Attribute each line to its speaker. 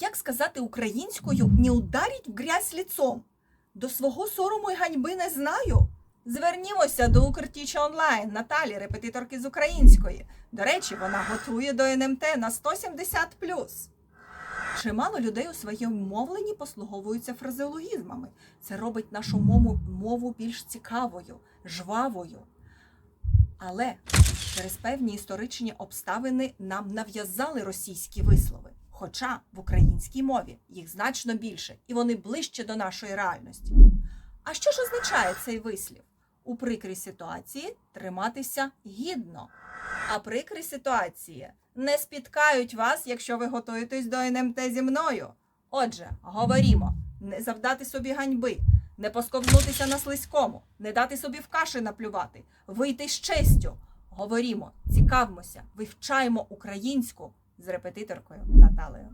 Speaker 1: як сказати українською не ударіть в грязь ліцом? До свого сорому й ганьби не знаю. Звернімося до Укртіча онлайн Наталі, репетиторки з української. До речі, вона готує до НМТ на 170 Чимало людей у своєму мовленні послуговуються фразеологізмами. Це робить нашу мову, мову більш цікавою, жвавою. Але через певні історичні обставини нам нав'язали російські вислови. Хоча в українській мові їх значно більше, і вони ближче до нашої реальності. А що ж означає цей вислів? У прикрій ситуації триматися гідно. А прикрі ситуації не спіткають вас, якщо ви готуєтесь до НМТ зі мною. Отже, говорімо, не завдати собі ганьби, не посковзнутися на слизькому, не дати собі в каші наплювати, вийти з честю. Говорімо, цікавимося, вивчаємо українську з репетиторкою Наталею.